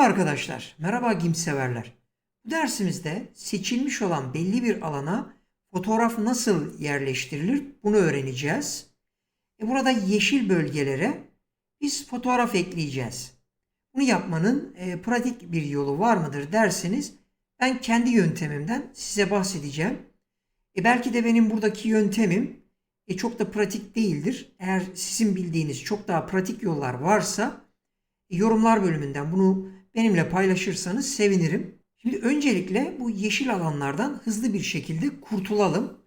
Merhaba arkadaşlar, merhaba GIMP. Bu dersimizde seçilmiş olan belli bir alana fotoğraf nasıl yerleştirilir bunu öğreneceğiz. E burada yeşil bölgelere biz fotoğraf ekleyeceğiz. Bunu yapmanın e, pratik bir yolu var mıdır derseniz ben kendi yöntemimden size bahsedeceğim. E belki de benim buradaki yöntemim e, çok da pratik değildir. Eğer sizin bildiğiniz çok daha pratik yollar varsa e, yorumlar bölümünden bunu benimle paylaşırsanız sevinirim. Şimdi öncelikle bu yeşil alanlardan hızlı bir şekilde kurtulalım.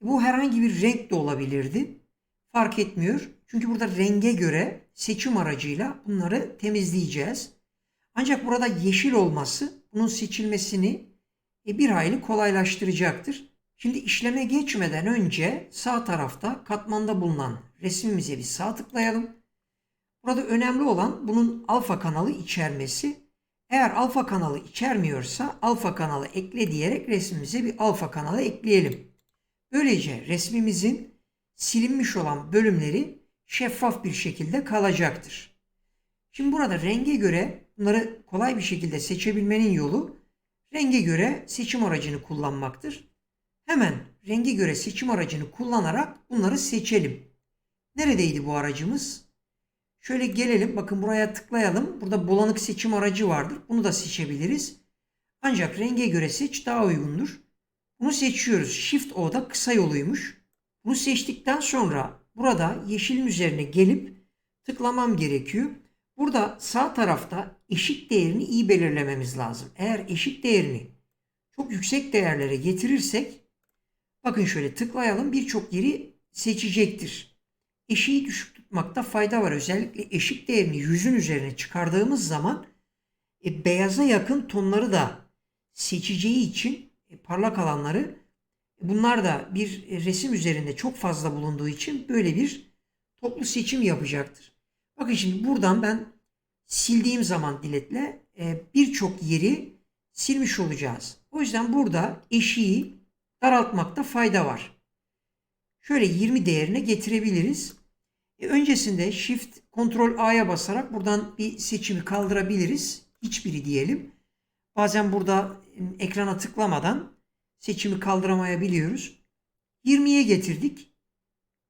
Bu herhangi bir renk de olabilirdi. Fark etmiyor. Çünkü burada renge göre seçim aracıyla bunları temizleyeceğiz. Ancak burada yeşil olması bunun seçilmesini e, bir hayli kolaylaştıracaktır. Şimdi işleme geçmeden önce sağ tarafta katmanda bulunan resmimize bir sağ tıklayalım. Burada önemli olan bunun alfa kanalı içermesi. Eğer alfa kanalı içermiyorsa alfa kanalı ekle diyerek resmimize bir alfa kanalı ekleyelim. Böylece resmimizin silinmiş olan bölümleri şeffaf bir şekilde kalacaktır. Şimdi burada renge göre bunları kolay bir şekilde seçebilmenin yolu renge göre seçim aracını kullanmaktır. Hemen renge göre seçim aracını kullanarak bunları seçelim. Neredeydi bu aracımız? Şöyle gelelim. Bakın buraya tıklayalım. Burada bulanık seçim aracı vardır. Bunu da seçebiliriz. Ancak renge göre seç daha uygundur. Bunu seçiyoruz. Shift O'da kısa yoluymuş. Bunu seçtikten sonra burada yeşilin üzerine gelip tıklamam gerekiyor. Burada sağ tarafta eşik değerini iyi belirlememiz lazım. Eğer eşik değerini çok yüksek değerlere getirirsek bakın şöyle tıklayalım birçok yeri seçecektir. Eşiği düşük tutmakta fayda var. Özellikle eşik değerini yüzün üzerine çıkardığımız zaman e, beyaza yakın tonları da seçeceği için e, parlak alanları e, bunlar da bir e, resim üzerinde çok fazla bulunduğu için böyle bir toplu seçim yapacaktır. Bakın şimdi buradan ben sildiğim zaman diletle e, birçok yeri silmiş olacağız. O yüzden burada eşiği daraltmakta fayda var. Şöyle 20 değerine getirebiliriz. E, öncesinde Shift Ctrl A'ya basarak buradan bir seçimi kaldırabiliriz. Hiçbiri diyelim. Bazen burada e, ekrana tıklamadan seçimi kaldıramayabiliyoruz. 20'ye getirdik.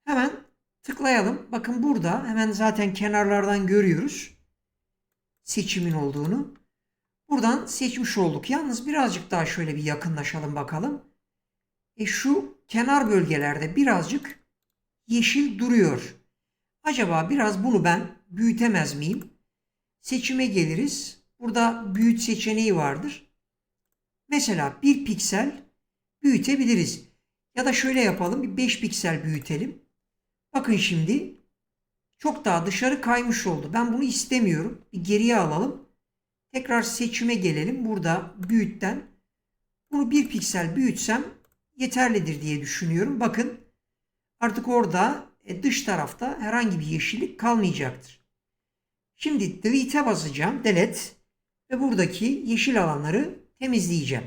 Hemen tıklayalım. Bakın burada hemen zaten kenarlardan görüyoruz seçimin olduğunu. Buradan seçmiş olduk. Yalnız birazcık daha şöyle bir yakınlaşalım bakalım. E şu kenar bölgelerde birazcık yeşil duruyor. Acaba biraz bunu ben büyütemez miyim? Seçime geliriz. Burada büyüt seçeneği vardır. Mesela bir piksel büyütebiliriz. Ya da şöyle yapalım bir 5 piksel büyütelim. Bakın şimdi çok daha dışarı kaymış oldu. Ben bunu istemiyorum. Bir geriye alalım. Tekrar seçime gelelim. Burada büyütten bunu bir piksel büyütsem yeterlidir diye düşünüyorum. Bakın artık orada e, dış tarafta herhangi bir yeşillik kalmayacaktır. Şimdi delete'e basacağım. Delete ve buradaki yeşil alanları temizleyeceğim.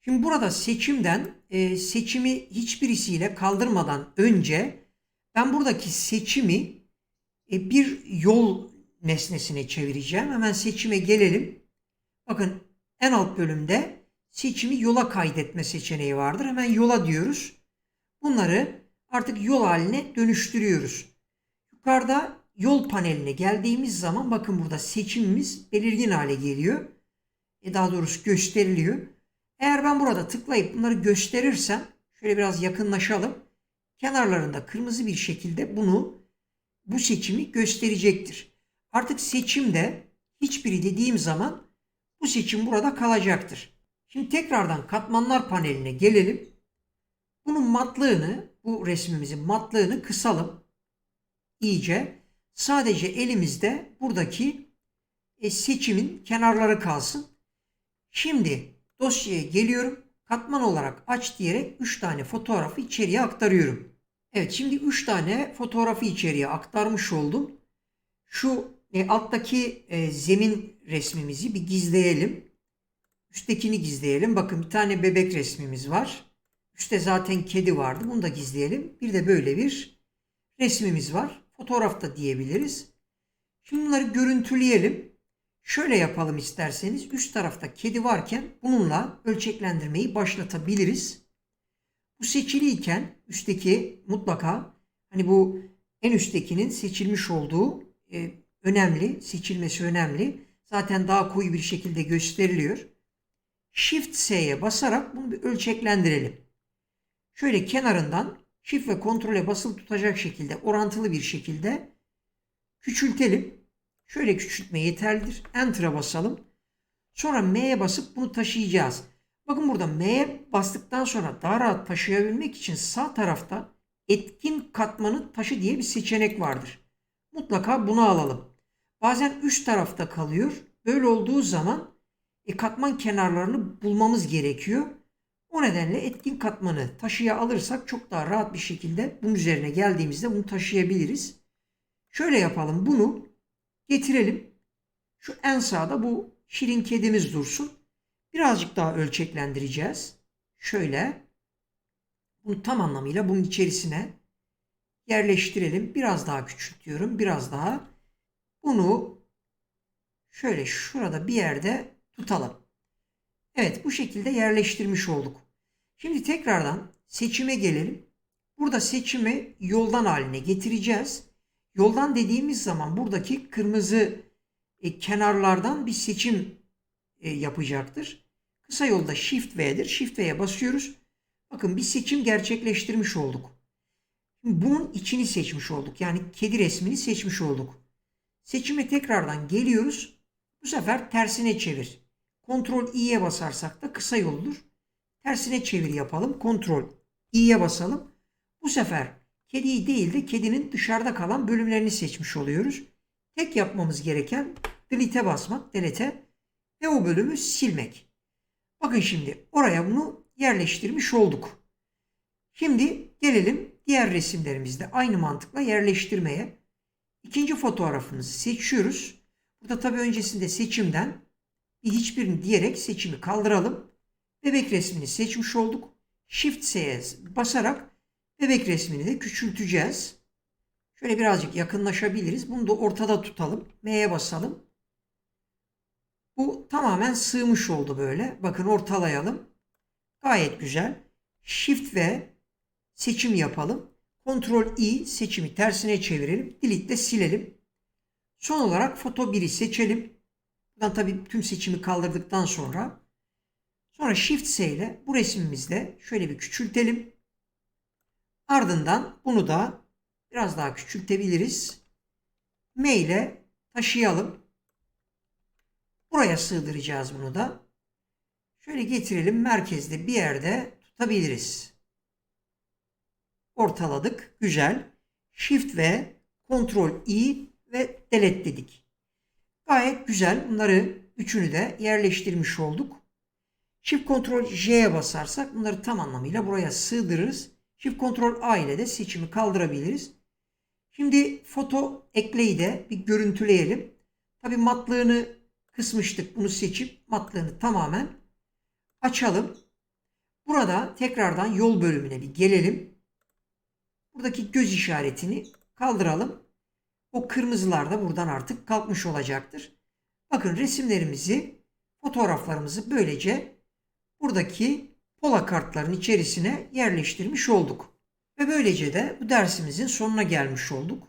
Şimdi burada seçimden e, seçimi hiçbirisiyle kaldırmadan önce ben buradaki seçimi e, bir yol nesnesine çevireceğim. Hemen seçime gelelim. Bakın en alt bölümde seçimi yola kaydetme seçeneği vardır. Hemen yola diyoruz. Bunları artık yol haline dönüştürüyoruz. Yukarıda yol paneline geldiğimiz zaman bakın burada seçimimiz belirgin hale geliyor. E daha doğrusu gösteriliyor. Eğer ben burada tıklayıp bunları gösterirsem şöyle biraz yakınlaşalım. Kenarlarında kırmızı bir şekilde bunu bu seçimi gösterecektir. Artık seçimde hiçbiri dediğim zaman bu seçim burada kalacaktır. Şimdi tekrardan katmanlar paneline gelelim. Bunun matlığını, bu resmimizin matlığını kısalım. İyice. Sadece elimizde buradaki e, seçimin kenarları kalsın. Şimdi dosyaya geliyorum. Katman olarak aç diyerek 3 tane fotoğrafı içeriye aktarıyorum. Evet şimdi 3 tane fotoğrafı içeriye aktarmış oldum. Şu e, alttaki e, zemin resmimizi bir gizleyelim. Üsttekini gizleyelim. Bakın bir tane bebek resmimiz var. Üstte zaten kedi vardı. Bunu da gizleyelim. Bir de böyle bir resmimiz var. Fotoğraf da diyebiliriz. Şimdi bunları görüntüleyelim. Şöyle yapalım isterseniz. Üst tarafta kedi varken bununla ölçeklendirmeyi başlatabiliriz. Bu seçiliyken üstteki mutlaka hani bu en üsttekinin seçilmiş olduğu e, önemli, seçilmesi önemli. Zaten daha koyu bir şekilde gösteriliyor. Shift S'ye basarak bunu bir ölçeklendirelim. Şöyle kenarından Shift ve Ctrl'e basılı tutacak şekilde orantılı bir şekilde küçültelim. Şöyle küçültme yeterlidir. Enter'a basalım. Sonra M'ye basıp bunu taşıyacağız. Bakın burada M'ye bastıktan sonra daha rahat taşıyabilmek için sağ tarafta etkin katmanı taşı diye bir seçenek vardır. Mutlaka bunu alalım. Bazen üst tarafta kalıyor. Böyle olduğu zaman e, katman kenarlarını bulmamız gerekiyor. O nedenle etkin katmanı taşıya alırsak çok daha rahat bir şekilde bunun üzerine geldiğimizde bunu taşıyabiliriz. Şöyle yapalım bunu getirelim. Şu en sağda bu şirin kedimiz dursun. Birazcık daha ölçeklendireceğiz. Şöyle bunu tam anlamıyla bunun içerisine yerleştirelim. Biraz daha küçültüyorum. Biraz daha. Bunu şöyle şurada bir yerde tutalım. Evet bu şekilde yerleştirmiş olduk. Şimdi tekrardan seçime gelelim. Burada seçimi yoldan haline getireceğiz. Yoldan dediğimiz zaman buradaki kırmızı e, kenarlardan bir seçim e, yapacaktır. Kısa yolda Shift V'dir. Shift V'ye basıyoruz. Bakın bir seçim gerçekleştirmiş olduk. Şimdi bunun içini seçmiş olduk. Yani kedi resmini seçmiş olduk. Seçime tekrardan geliyoruz. Bu sefer tersine çevir. Kontrol i'ye basarsak da kısa yoldur. Tersine çevir yapalım. Kontrol i'ye basalım. Bu sefer kediyi değil de kedinin dışarıda kalan bölümlerini seçmiş oluyoruz. Tek yapmamız gereken delete'e basmak, delete ve o bölümü silmek. Bakın şimdi oraya bunu yerleştirmiş olduk. Şimdi gelelim diğer resimlerimizde aynı mantıkla yerleştirmeye. İkinci fotoğrafımızı seçiyoruz. Burada tabi öncesinde seçimden hiçbirini diyerek seçimi kaldıralım. Bebek resmini seçmiş olduk. Shift S'ye basarak bebek resmini de küçülteceğiz. Şöyle birazcık yakınlaşabiliriz. Bunu da ortada tutalım. M'ye basalım. Bu tamamen sığmış oldu böyle. Bakın ortalayalım. Gayet güzel. Shift ve seçim yapalım. Ctrl I seçimi tersine çevirelim. Delete de silelim. Son olarak foto 1'i seçelim. Buradan tabii tüm seçimi kaldırdıktan sonra sonra Shift S ile bu resmimizde şöyle bir küçültelim. Ardından bunu da biraz daha küçültebiliriz. M ile taşıyalım. Buraya sığdıracağız bunu da. Şöyle getirelim merkezde bir yerde tutabiliriz. Ortaladık. Güzel. Shift ve Ctrl I ve delete dedik. Gayet güzel. Bunları üçünü de yerleştirmiş olduk. Shift Ctrl J'ye basarsak bunları tam anlamıyla buraya sığdırırız. Shift Ctrl A ile de seçimi kaldırabiliriz. Şimdi foto ekleyi de bir görüntüleyelim. Tabi matlığını kısmıştık. Bunu seçip matlığını tamamen açalım. Burada tekrardan yol bölümüne bir gelelim. Buradaki göz işaretini kaldıralım. O kırmızılar da buradan artık kalkmış olacaktır. Bakın resimlerimizi, fotoğraflarımızı böylece buradaki pola kartların içerisine yerleştirmiş olduk. Ve böylece de bu dersimizin sonuna gelmiş olduk.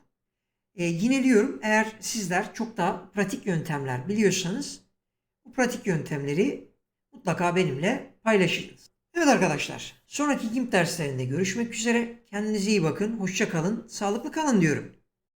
E, yineliyorum eğer sizler çok daha pratik yöntemler biliyorsanız bu pratik yöntemleri mutlaka benimle paylaşınız. Evet arkadaşlar sonraki GIMP derslerinde görüşmek üzere. Kendinize iyi bakın, hoşça kalın, sağlıklı kalın diyorum.